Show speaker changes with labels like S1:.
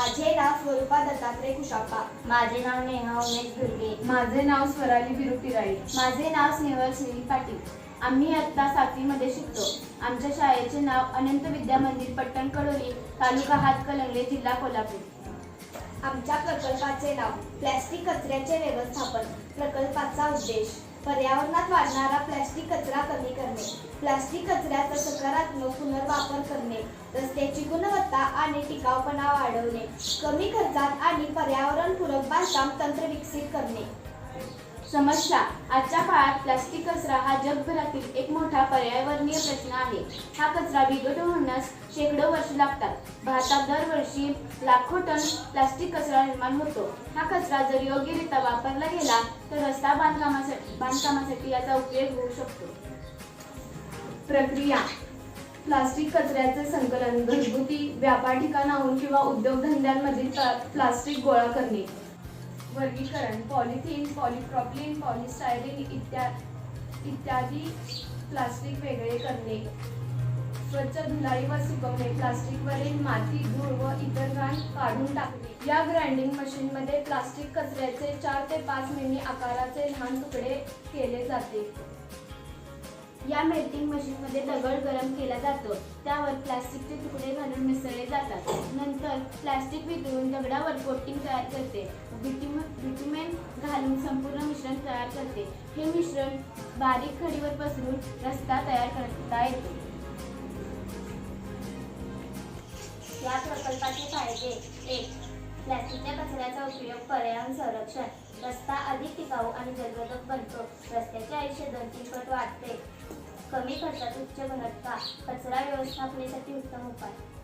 S1: संजय कुशाप्पा.
S2: माझे नाव नेहा उमेश दुर्गे
S1: माझे नाव स्वराली बिरुपिराई
S2: माझे नाव स्नेहल सुनील पाटील. आम्ही इयत्ता सातवीमध्ये शिकतो. आमच्या शाळेचे नाव अनंत विद्या मंदिर पट्टण कडोली तालुका हातकलंगले जिल्हा कोल्हापूर.
S3: आमच्या प्रकल्पाचे नाव प्लॅस्टिक कचऱ्याचे व्यवस्थापन प्रकल्पाचा उद्देश. पर्यावरणात वाढणारा प्लास्टिक कचरा कमी करणे प्लास्टिक कचऱ्याचा सकारात्मक पुनर्वापर करणे रस्त्याची गुणवत्ता आणि टिकाऊपणा वाढवणे कमी खर्चात आणि पर्यावरणपूरक बांधकाम तंत्र विकसित करणे.
S2: समस्या आजच्या काळात प्लास्टिक कचरा हा जगभरातील एक मोठा पर्यावरणीय प्रश्न आहे. हा कचरा विघट होण्यास शेकडो वर्ष लागतात. भारतात दरवर्षी लाखो टन प्लास्टिक कचरा निर्माण होतो. हा कचरा जर योग्यरित्या वापरला गेला तर रस्ता बांधकामासाठी बांधकामासाठी याचा उपयोग होऊ शकतो.
S1: प्रक्रिया. प्लास्टिक कचऱ्याचे संकलन घरगुती व्यापार ठिकाणाहून किंवा उद्योगधंद्यांमधील प्ला- प्लास्टिक गोळा करणे. वर्गीकरण पॉलिथिन पॉलिप्रॉपिलिन पॉलिस्टायरिन इत्या इत्यादी प्लास्टिक वेगळे करणे. स्वच्छ धुलाई व सुकवणे प्लास्टिकवरील माती धूळ व इतर घाण काढून टाकणे. या ग्राइंडिंग मशीनमध्ये प्लास्टिक कचऱ्याचे चार ते पाच मिमी आकाराचे लहान तुकडे केले जाते.
S2: या मेल्टिंग मशीनमध्ये दगड गरम केला जातो. त्यावर प्लास्टिकचे तुकडे घालून मिसळले जातात. नंतर प्लास्टिक वितळून दगडावर कोटिंग तयार करते. बिटुमेन घालून संपूर्ण मिश्रण तयार करते. हे मिश्रण बारीक खडीवर पसरून रस्ता तयार करता येतो. या प्रकल्पाचे फायदे. एक प्लास्टिकच्या कचऱ्याचा उपयोग पर्यावरण संरक्षण. रस्ता अधिक टिकाऊ आणि जलरोधक बनतो. रस्त्याचे आयुष्य दोन तीन पट वाढते. कमी खर्चात उच्च गुणवत्ता. कचरा व्यवस्थापनेसाठी उत्तम उपाय.